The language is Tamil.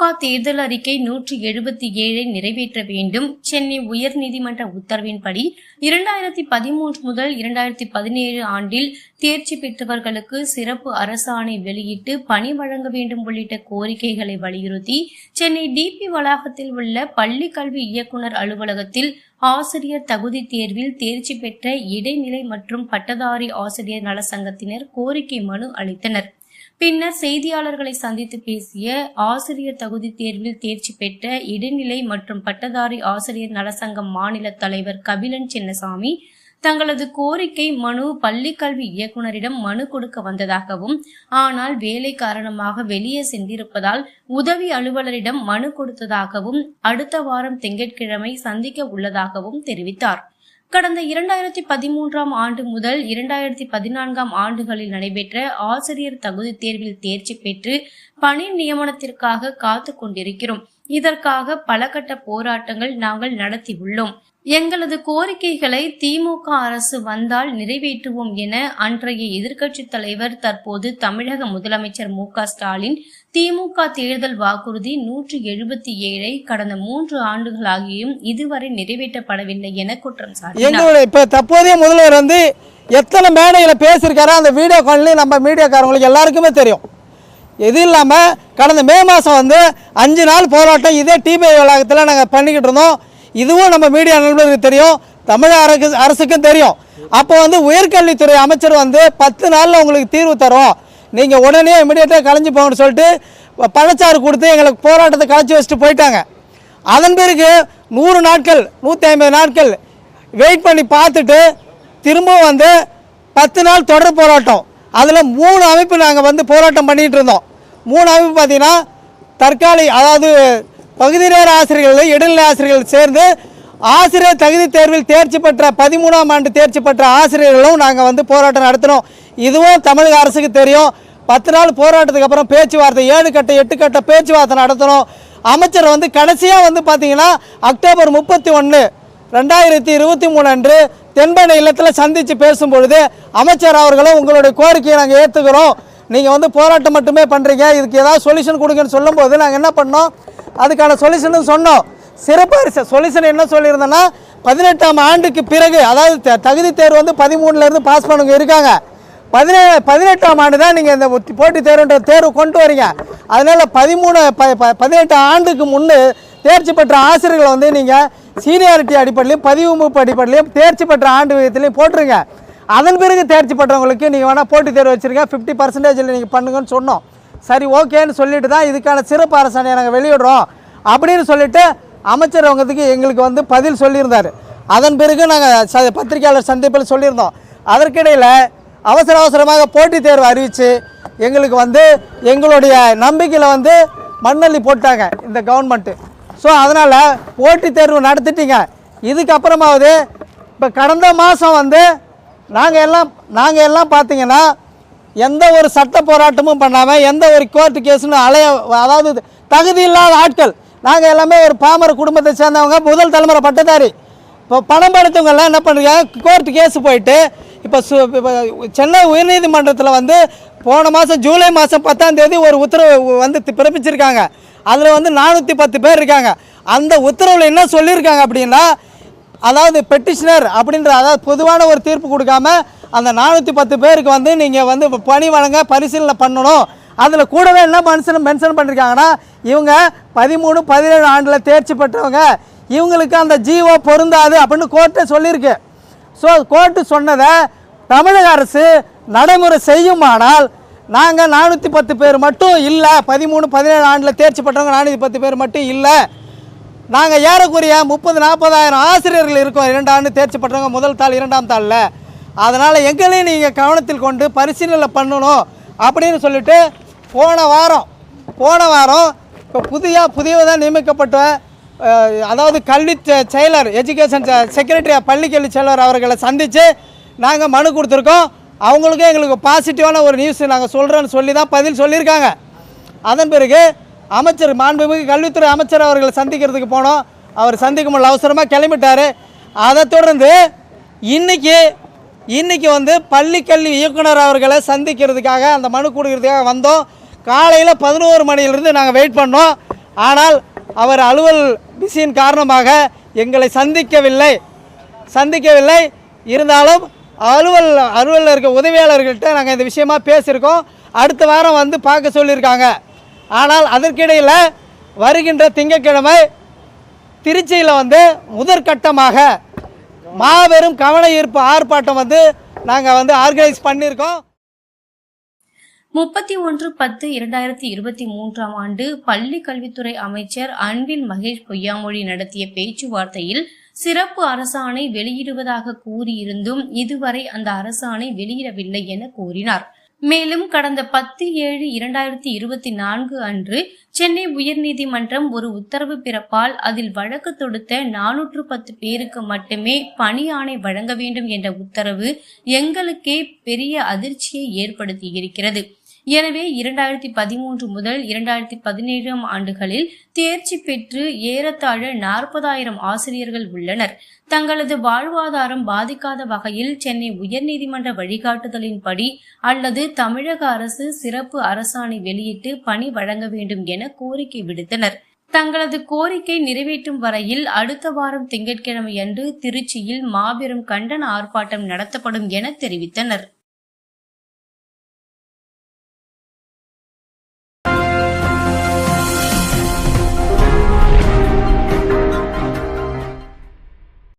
திமுக தேர்தல் அறிக்கை நூற்றி எழுபத்தி ஏழை நிறைவேற்ற வேண்டும். சென்னை உயர்நீதிமன்ற உத்தரவின்படி இரண்டாயிரத்தி பதிமூன்று முதல் இரண்டாயிரத்தி பதினேழு ஆண்டில் தேர்ச்சி பெற்றவர்களுக்கு சிறப்பு அரசாணை வெளியிட்டு பணி வழங்க வேண்டும் உள்ளிட்ட கோரிக்கைகளை வலியுறுத்தி சென்னை டிபி வளாகத்தில் உள்ள பள்ளி கல்வி இயக்குனர் அலுவலகத்தில் ஆசிரியர் தகுதி தேர்வில் தேர்ச்சி பெற்ற இடைநிலை மற்றும் பட்டதாரி ஆசிரியர் நல சங்கத்தினர் கோரிக்கை மனு அளித்தனர். பின்னர் செய்தியாளர்களை சந்தித்து பேசிய ஆசிரியர் தகுதி தேர்வில் தேர்ச்சி பெற்ற இடைநிலை மற்றும் பட்டதாரி ஆசிரியர் நலசங்கம் மாநில தலைவர் கபிலன் சின்னசாமி தங்களது கோரிக்கை மனு பள்ளிக்கல்வி இயக்குனரிடம் மனு கொடுக்க வந்ததாகவும் ஆனால் வேலை காரணமாக வெளியே சென்றிருப்பதால் உதவி அலுவலரிடம் மனு கொடுத்ததாகவும் அடுத்த வாரம் திங்கட்கிழமை சந்திக்க உள்ளதாகவும் தெரிவித்தார். கடந்த இரண்டாயிரத்தி பதிமூன்றாம் ஆண்டு முதல் இரண்டாயிரத்தி பதினான்காம் ஆண்டுகளில் நடைபெற்ற ஆசிரியர் தகுதி தேர்வில் தேர்ச்சி பெற்று பணி நியமனத்திற்காக காத்து கொண்டிருக்கிறோம். இதற்காக பல கட்ட போராட்டங்கள் நாங்கள் நடத்தியுள்ளோம் எங்களது கோரிக்கைகளை திமுக அரசு வந்தால் நிறைவேற்றுவோம் என அன்றைய எதிர்க்கட்சி தலைவர் தற்போது தமிழக முதலமைச்சர் மு க ஸ்டாலின் திமுக தேர்தல் வாக்குறுதி நூற்றி எழுபத்தி ஏழை கடந்த மூன்று ஆண்டுகளாகியும் இதுவரை நிறைவேற்றப்படவில்லை என குற்றம் சாட்டினார். எங்களுடைய தற்போதைய முதல்வர் வந்து எத்தனை மேடையில பேசியிருக்காரோ அந்த வீடியோ காலிலையும் நம்ம மீடியாக்காரங்களுக்கு எல்லாருக்குமே தெரியும். இது இல்லாமல் கடந்த மே மாதம் வந்து அஞ்சு நாள் போராட்டம் இதே டிபிஐ வளாகத்தில் நாங்கள் பண்ணிக்கிட்டு இருந்தோம். இதுவும் நம்ம மீடியா நண்பர்களுக்கு தெரியும். தமிழக அரசு அரசுக்கும் தெரியும். அப்போ வந்து உயர்கல்வித்துறை அமைச்சர் வந்து பத்து நாளில் உங்களுக்கு தீர்வு தரும். நீங்கள் உடனே இமீடியட்டாக கலைஞ்சு போங்கன்னு சொல்லிட்டு பழச்சாறு கொடுத்து எங்களுக்கு போராட்டத்தை கலைச்சி வச்சுட்டு போயிட்டாங்க. அதன் பிறகு நூறு நாட்கள் நூற்றி ஐம்பது நாட்கள் வெயிட் பண்ணி பார்த்துட்டு திரும்பவும் வந்து பத்து நாள் தொடர் போராட்டம். அதில் மூணு அமைப்பு நாங்கள் வந்து போராட்டம் பண்ணிகிட்டு இருந்தோம். மூணாவது பார்த்திங்கன்னா பார்த்தீங்கன்னா தற்காலிக அதாவது பகுதி நேர ஆசிரியர்கள் இடைநிலை ஆசிரியர்கள் சேர்ந்து ஆசிரியர் தகுதி தேர்வில் தேர்ச்சி பெற்ற பதிமூணாம் ஆண்டு தேர்ச்சி பெற்ற ஆசிரியர்களும் நாங்கள் வந்து போராட்டம் நடத்தினோம். இதுவும் தமிழக அரசுக்கு தெரியும். பத்து நாள் போராட்டத்துக்கு அப்புறம் பேச்சுவார்த்தை ஏழு கட்ட எட்டு கட்ட பேச்சுவார்த்தை நடத்தணும் அமைச்சர் வந்து கடைசியாக வந்து பார்த்தீங்கன்னா அக்டோபர் முப்பத்தி ஒன்று ரெண்டாயிரத்தி இருபத்தி மூணு அன்று தென்பண்ணை இல்லத்தில் சந்தித்து பேசும்பொழுது அமைச்சர் அவர்களும் உங்களுடைய கோரிக்கையை நாங்கள் ஏற்றுக்கிறோம் நீங்கள் வந்து போராட்டம் மட்டுமே பண்ணுறீங்க இதுக்கு ஏதாவது சொல்யூஷன் கொடுங்கன்னு சொல்லும்போது நாங்கள் என்ன பண்ணோம்? அதுக்கான சொல்யூஷனும் சொன்னோம். சிறப்பு சொல்யூஷன் என்ன சொல்லியிருந்தோன்னா பதினெட்டாம் ஆண்டுக்கு பிறகு அதாவது தகுதி தேர்வு வந்து பதிமூணுலேருந்து பாஸ் பண்ணவங்க இருக்காங்க. பதினே பதினெட்டாம் ஆண்டு தான் நீங்கள் இந்த போட்டி போட்டித் தேர்வுன்ற தேர்வு கொண்டு வரீங்க. அதனால் பதிமூணு ப ப- பதினெட்டு ஆண்டுக்கு முன்னே தேர்ச்சி பெற்ற ஆசிரியர்களை வந்து நீங்கள் சீனியாரிட்டி அடிப்படையிலையும் பதிவு அடிப்படையிலையும் தேர்ச்சி பெற்ற ஆண்டு விதத்துலையும் போட்டுருங்க. அதன் பிறகு தேர்ச்சி பெற்றவங்களுக்கு நீங்கள் வேணால் போட்டித் தேர்வு வச்சுருங்க. ஃபிஃப்டி பர்சன்டேஜில் நீங்கள் பண்ணுங்கன்னு சொன்னோம். சரி ஓகேன்னு சொல்லிட்டு தான் இதுக்கான சிறப்பு அரசாணையை நாங்கள் வெளியிடுறோம். அப்படின்னு சொல்லிட்டு அமைச்சர் அவங்கத்துக்கு எங்களுக்கு வந்து பதில் சொல்லியிருந்தார். அதன் பிறகு நாங்கள் ச பத்திரிகையாளர் சந்திப்பில் சொல்லியிருந்தோம். அதற்கிடையில் அவசர அவசரமாக போட்டித் தேர்வு அறிவித்து எங்களுக்கு வந்து எங்களுடைய நம்பிக்கையில் வந்து மண்ணள்ளி போட்டாங்க இந்த கவர்மெண்ட்டு ஸோ அதனால் போட்டித் தேர்வு நடத்திட்டீங்க. இதுக்கப்புறமாவது இப்போ கடந்த மாதம் வந்து நாங்கள் எல்லாம் நாங்கள் எல்லாம் பார்த்தீங்கன்னா எந்த ஒரு சட்ட போராட்டமும் பண்ணாமல் எந்த ஒரு கோர்ட்டு கேஸுன்னு அலைய அதாவது தகுதி இல்லாத ஆட்கள் நாங்கள் எல்லாமே ஒரு பாமர குடும்பத்தை சேர்ந்தவங்க முதல் தலைமுறை பட்டதாரி. இப்போ பணம் படுத்தவங்கெல்லாம் என்ன பண்ணுறாங்க கோர்ட்டு கேஸ் போயிட்டு இப்போ சு இப்போ சென்னை உயர்நீதிமன்றத்தில் வந்து போன மாதம் ஜூலை மாதம் பத்தாம் தேதி ஒரு உத்தரவு வந்து பிறப்பிச்சிருக்காங்க. அதில் வந்து நானூற்றி பத்து பேர் இருக்காங்க. அந்த உத்தரவில் என்ன சொல்லியிருக்காங்க அப்படின்னா அதாவது பெட்டிஷனர் அப்படின்ற அதாவது பொதுவான ஒரு தீர்ப்பு கொடுக்காம அந்த நானூற்றி பத்து பேருக்கு வந்து நீங்கள் வந்து பணி வழங்க பரிசீலனை பண்ணணும். அதில் கூடவே என்ன மனுஷன் மென்ஷன் பண்ணியிருக்காங்கன்னா இவங்க பதிமூணு பதினேழு ஆண்டில் தேர்ச்சி பெற்றவங்க. இவங்களுக்கு அந்த ஜீவோ பொருந்தாது அப்படின்னு கோர்ட்டே சொல்லியிருக்கு. ஸோ கோர்ட்டு சொன்னதை தமிழக அரசு நடைமுறை செய்யுமானால் நாங்கள் நானூற்றி பத்து பேர் மட்டும் இல்லை பதிமூணு பதினேழு ஆண்டில் தேர்ச்சி பெற்றவங்க நானூற்றி பத்து பேர் மட்டும் இல்லை நாங்கள் ஏறக்குறைய முப்பது நாற்பதாயிரம் ஆசிரியர்கள் இருக்கோம். இரண்டு ஆண்டு தேர்ச்சி பெற்றவங்க முதல் தாள் இரண்டாம் தாளில். அதனால் எங்களையும் நீங்கள் கவனத்தில் கொண்டு பரிசீலனை பண்ணணும் அப்படின்னு சொல்லிட்டு போன வாரம் போன வாரம் இப்போ புதிய புதியதாக நியமிக்கப்பட்ட அதாவது கல்வி செ- செயலர் எஜுகேஷன் செக்ரட்டரி பள்ளிக்கல்வி செயலர் அவர்களை சந்தித்து நாங்கள் மனு கொடுத்துருக்கோம். அவங்களுக்கும் எங்களுக்கு பாசிட்டிவான ஒரு நியூஸ் நாங்கள் சொல்கிறோன்னு சொல்லி தான் பதில் சொல்லியிருக்காங்க. அதன் பிறகு அமைச்சர் மாண்புமிகு கல்வித்துறை அமைச்சர் அவர்களை சந்திக்கிறதுக்கு போனோம். அவர் சந்திக்க முடியல அவசரமாக கிளம்பிட்டார். அதை தொடர்ந்து இன்னைக்கு இன்றைக்கி வந்து பள்ளிக்கல்வி இயக்குனர் அவர்களை சந்திக்கிறதுக்காக அந்த மனு கொடுக்கறதுக்காக வந்தோம். காலையில் பதினோரு மணியிலிருந்து நாங்கள் வெயிட் பண்ணோம். ஆனால் அவர் அலுவல் பிஸியின் காரணமாக எங்களை சந்திக்கவில்லை. சந்திக்கவில்லை. இருந்தாலும் அலுவல் அலுவலில் இருக்க உதவியாளர்கள்ட்ட நாங்கள் இந்த விஷயமாக பேசியிருக்கோம். அடுத்த வாரம் வந்து பார்க்க சொல்லியிருக்காங்க. ஆனால் அதற்கிடையில் வருகின்ற திங்கட்கிழமை திருச்சியில் வந்து முதற்கட்டமாக மாபெரும் கவன ஈர்ப்பு ஆர்ப்பாட்டம் வந்து நாங்கள் வந்து ஆர்கனைஸ் பண்ணியிருக்கோம். முப்பத்தி ஒன்று பத்து இரண்டாயிரத்தி இருபத்தி மூன்றாம் ஆண்டு பள்ளி கல்வித்துறை அமைச்சர் அன்பில் மகேஷ் பொய்யாமொழி நடத்திய பேச்சுவார்த்தையில் சிறப்பு அரசாணை வெளியிடுவதாக கூறியிருந்தும் இதுவரை அந்த அரசாணை வெளியிடவில்லை என கூறினார். மேலும் கடந்த பத்து ஏழு இரண்டாயிரத்தி இருபத்தி நான்கு அன்று சென்னை உயர்நீதிமன்றம் ஒரு உத்தரவு பிறப்பால் அதில் வழக்கு தொடுத்த நானூற்று பத்து பேருக்கு மட்டுமே பணி ஆணை வழங்க வேண்டும் என்ற உத்தரவு எங்களுக்கே பெரிய அதிர்ச்சியை ஏற்படுத்தி இருக்கிறது எனவே இரண்டாயிரத்தி பதிமூன்று முதல் இரண்டாயிரத்தி பதினேழாம் ஆண்டுகளில் தேர்ச்சி பெற்று ஏறத்தாழ நாற்பதாயிரம் ஆசிரியர்கள் உள்ளனர். தங்களது வாழ்வாதாரம் பாதிக்காத வகையில் சென்னை உயர்நீதிமன்ற வழிகாட்டுதலின்படி அல்லது தமிழக அரசு சிறப்பு அரசாணை வெளியிட்டு பணி வழங்க வேண்டும் என கோரிக்கை விடுத்தனர். தங்களது கோரிக்கை நிறைவேற்றும் வரையில் அடுத்த வாரம் திங்கட்கிழமையன்று திருச்சியில் மாபெரும் கண்டன ஆர்ப்பாட்டம் நடத்தப்படும் என தெரிவித்தனர்.